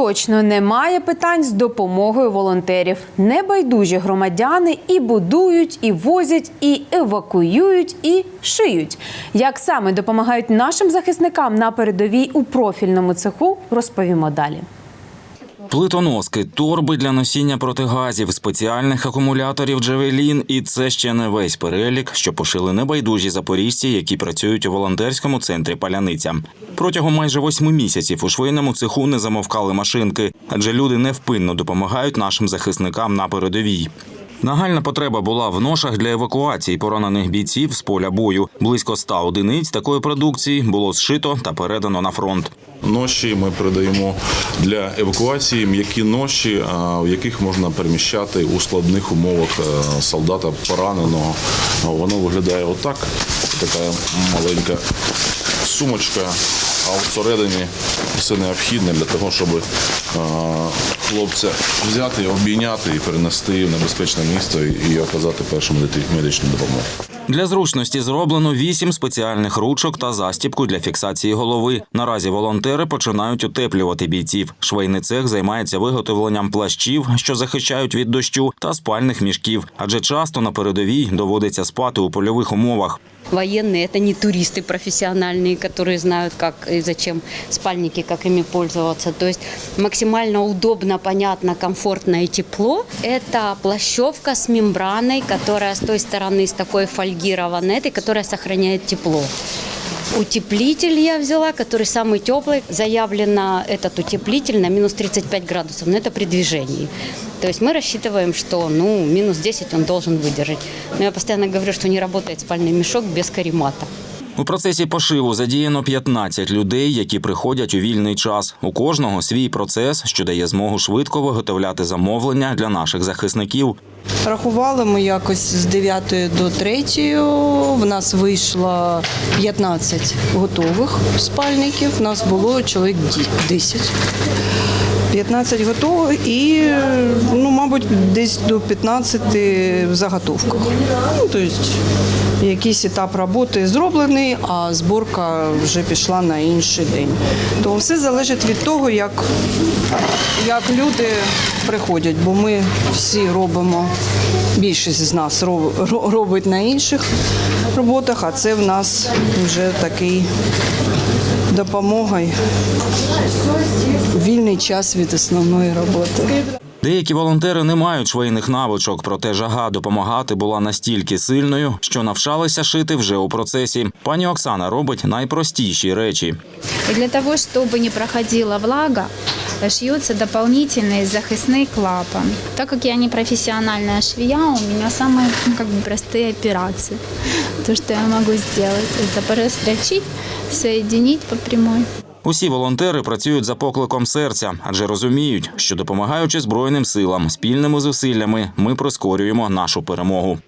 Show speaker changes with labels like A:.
A: точно немає питань з допомогою волонтерів. Небайдужі громадяни і будують, і возять, і евакуюють, і шиють. Як саме допомагають нашим захисникам на передовій у профільному цеху, розповімо далі.
B: Плитоноски, торби для носіння протигазів, спеціальних акумуляторів Джевелін. І це ще не весь перелік, що пошили небайдужі запоріжці, які працюють у волонтерському центрі Паляниця. Протягом майже восьми місяців у швейному цеху не замовкали машинки, адже люди невпинно допомагають нашим захисникам на передовій. Нагальна потреба була в ношах для евакуації поранених бійців з поля бою. Близько ста одиниць такої продукції було зшито та передано на фронт.
C: Ноші ми передаємо для евакуації м'які ноші, в яких можна переміщати у складних умовах е, солдата пораненого. Воно виглядає отак. Така маленька сумочка, а всередині все необхідне для того, щоб е, хлопця взяти, обійняти і перенести в небезпечне місце і оказати першу медичну допомогу.
B: Для зручності зроблено вісім спеціальних ручок та застіпку для фіксації голови. Наразі волонтери починають утеплювати бійців. Швейний цех займається виготовленням плащів, що захищають від дощу, та спальних мішків, адже часто на передовій доводиться спати у польових умовах.
D: Военные – это не туристы профессиональные, которые знают, как и зачем спальники, как ими пользоваться. То есть максимально удобно, понятно, комфортно и тепло. Это плащевка с мембраной, которая с той стороны с такой фольгированной, этой, которая сохраняет тепло. Утеплитель я взяла, который самый теплый. Заявлено этот утеплитель на минус 35 градусов, но это при движении. То есть мы рассчитываем, что ну, минус 10 он должен выдержать. Но я постоянно говорю, что не работает спальный мешок без каремата.
B: У процесі пошиву задіяно 15 людей, які приходять у вільний час. У кожного свій процес, що дає змогу швидко виготовляти замовлення для наших захисників.
E: Рахували ми якось з 9 до 3. В нас вийшло 15 готових спальників. У нас було чоловік ді- 10. 15 готових і, ну, мабуть, десь до 15 в заготовках. Ну, тобто, якийсь етап роботи зроблений, а зборка вже пішла на інший день. То все залежить від того, як як люди приходять, бо ми всі робимо, більшість з нас робить на інших роботах, а це в нас вже такий допомога час від основної роботи.
B: Деякі волонтери не мають швейних навичок, проте жага допомагати була настільки сильною, що навчалися шити вже у процесі. Пані Оксана робить найпростіші речі.
F: И для того, чтобы не проходила влага, шьется дополнительный захисный клапан. Так как я не профессиональная швея, у меня самые ну, как бы простые операции. То, что я могу сделать, это прострочить, соединить по прямой.
B: Усі волонтери працюють за покликом серця, адже розуміють, що допомагаючи збройним силам спільними зусиллями, ми прискорюємо нашу перемогу.